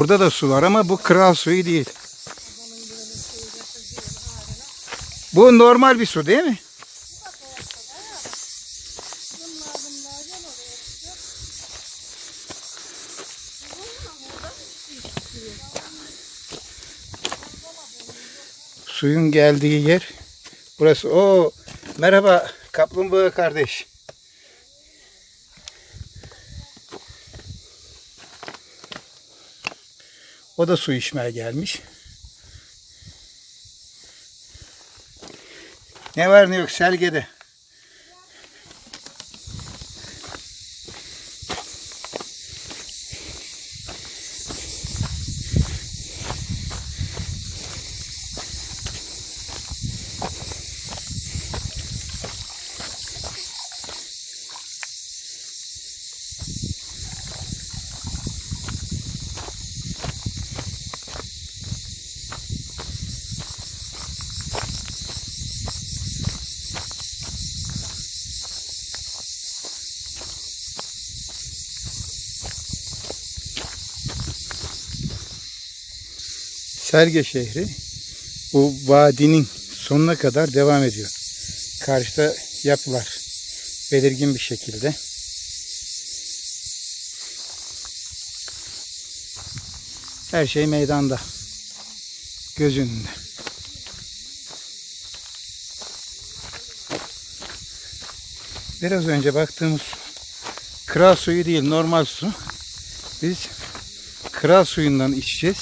Burada da su var ama bu kral suyu değil. Bu normal bir su değil mi? Suyun geldiği yer burası. O merhaba kaplumbağa kardeş. O da su içmeye gelmiş. Ne var ne yok selgede. Serge şehri bu vadinin sonuna kadar devam ediyor. Karşıda yapılar belirgin bir şekilde. Her şey meydanda. Göz önünde. Biraz önce baktığımız kral suyu değil normal su. Biz kral suyundan içeceğiz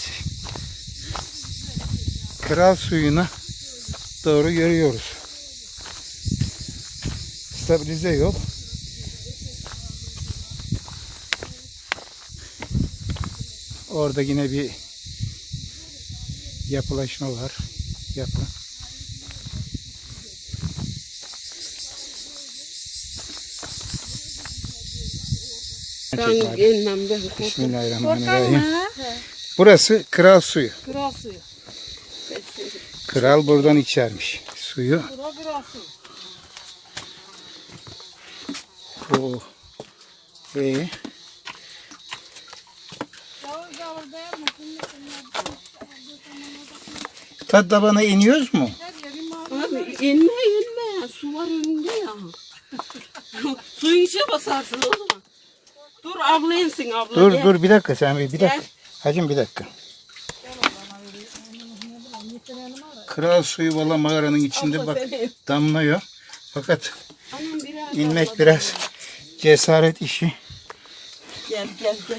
kral suyuna doğru yürüyoruz. Stabilize yol. Orada yine bir yapılaşma var. Yapı. Ben gelmem ben korkarım. Bismillahirrahmanirrahim. Burası kral suyu. Kral suyu. Kral buradan içermiş suyu. Oo. İyi. Yavur yavur dayanmasın. Tat tabana iniyoruz mu? Abi inme inme. Su var önünde ya. Suyun içine basarsın o zaman. Dur abla insin abla. Dur gel. dur bir dakika sen bir, bir dakika. Gel. Hacım bir dakika. Kral suyu valla mağaranın içinde Abla bak seni. damlıyor. Fakat Anam biraz inmek abla. biraz cesaret işi. Gel gel gel.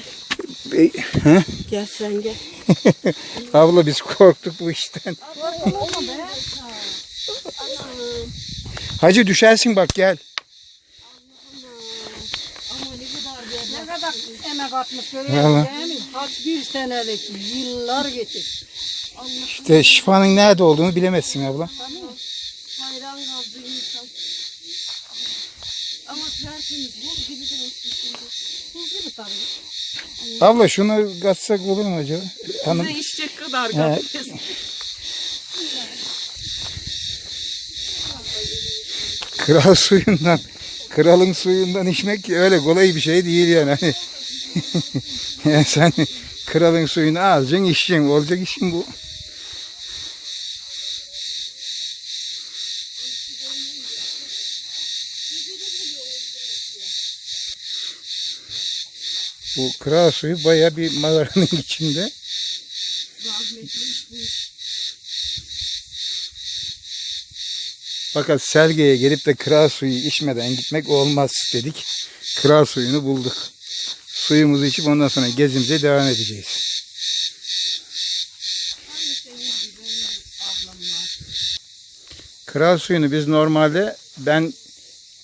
Bey- Hı? Gel sen gel. Abla biz korktuk bu işten. Hacı düşersin bak gel. Ne kadar emek atmış Valla. görüyor musun? Kaç bir senelik yıllar geçir. İşte şifanın nerede olduğunu bilemezsin abla. Hayran kaldı insan. Ama tertemiz buz gibi de olsun. Buz gibi tabii. Abla şunu katsak olur mu acaba? Hanım. Bize içecek kadar. Kral suyundan, kralın suyundan içmek öyle kolay bir şey değil yani. Hani yani sen kralın suyunu alacaksın, içeceksin. Olacak işin bu. Bu kral suyu baya bir mağaranın içinde. Fakat Serge'ye gelip de kral suyu içmeden gitmek olmaz dedik. Kral suyunu bulduk. Suyumuzu içip ondan sonra gezimize devam edeceğiz. Kral suyunu biz normalde ben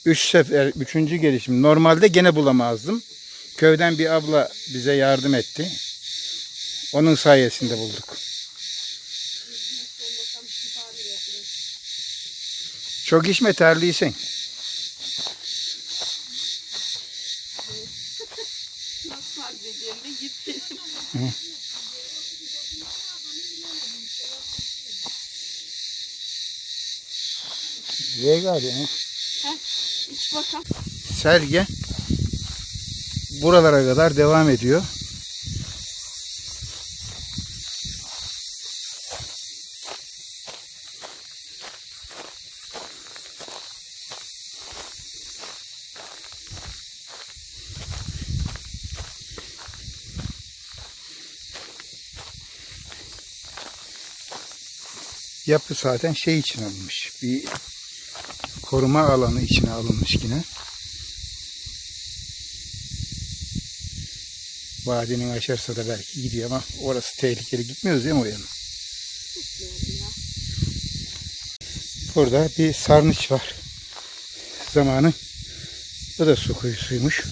3 sefer, 3. gelişim normalde gene bulamazdım. Köyden bir abla bize yardım etti. Onun sayesinde bulduk. Çok içme yani. İç bakalım. Serge buralara kadar devam ediyor. Yapı zaten şey için alınmış. Bir koruma alanı içine alınmış yine. Vadinin aşarsa da belki gidiyor ama orası tehlikeli. Gitmiyoruz değil mi o yana? Burada bir sarnıç var. Zamanı. Bu da su kuyusuymuş.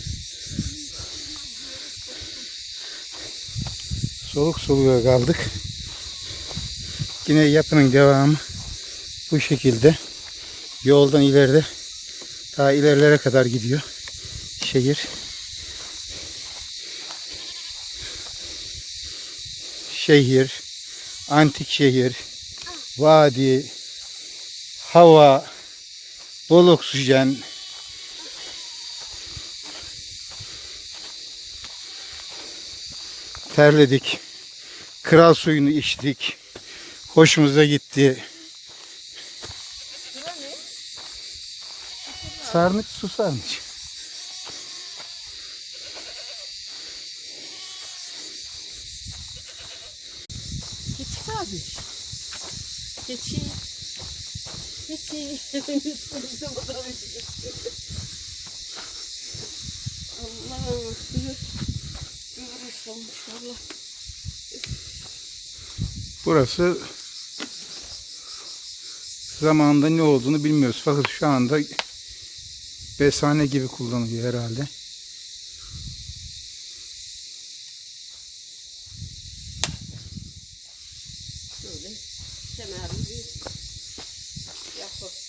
Soluk soluğa kaldık. Yine yapının devamı bu şekilde. Yoldan ileride daha ilerilere kadar gidiyor. Şehir. Şehir, antik şehir, vadi, hava, bol oksijen, terledik. Kral suyunu içtik. Hoşumuza gitti. Sarnıç su sarnıç. Keçi. Keçi. Üstümüze batırmışız. Allah'ım suyu. Görürsün inşallah. Burası zamanında ne olduğunu bilmiyoruz. Fakat şu anda besane gibi kullanılıyor herhalde.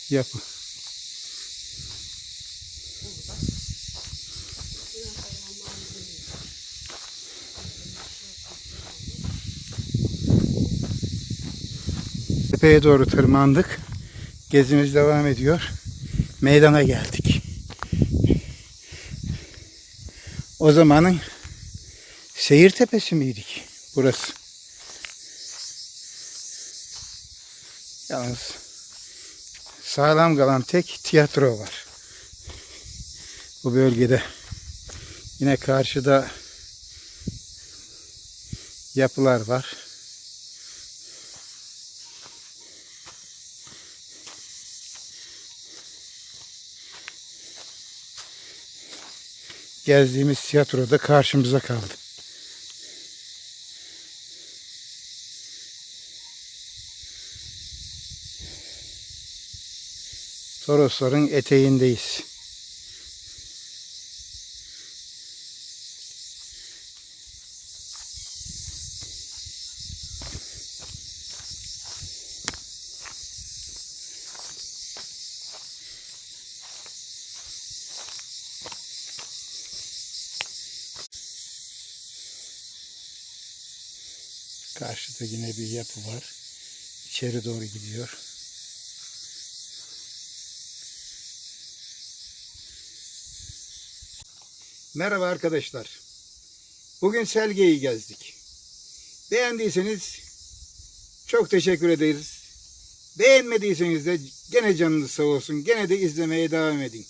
Yapı. Tepeye doğru tırmandık. Gezimiz devam ediyor. Meydana geldik. O zamanın seyir tepesi miydik burası? Yalnız sağlam kalan tek tiyatro var. Bu bölgede. Yine karşıda yapılar var. Gezdiğimiz tiyatroda karşımıza kaldı. Torosların eteğindeyiz. Karşıda yine bir yapı var. İçeri doğru gidiyor. Merhaba arkadaşlar. Bugün Selge'yi gezdik. Beğendiyseniz çok teşekkür ederiz. Beğenmediyseniz de gene canınız sağ olsun. Gene de izlemeye devam edin.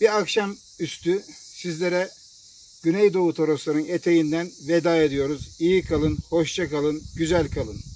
Bir akşam üstü sizlere Güneydoğu Torosların eteğinden veda ediyoruz. İyi kalın, hoşça kalın, güzel kalın.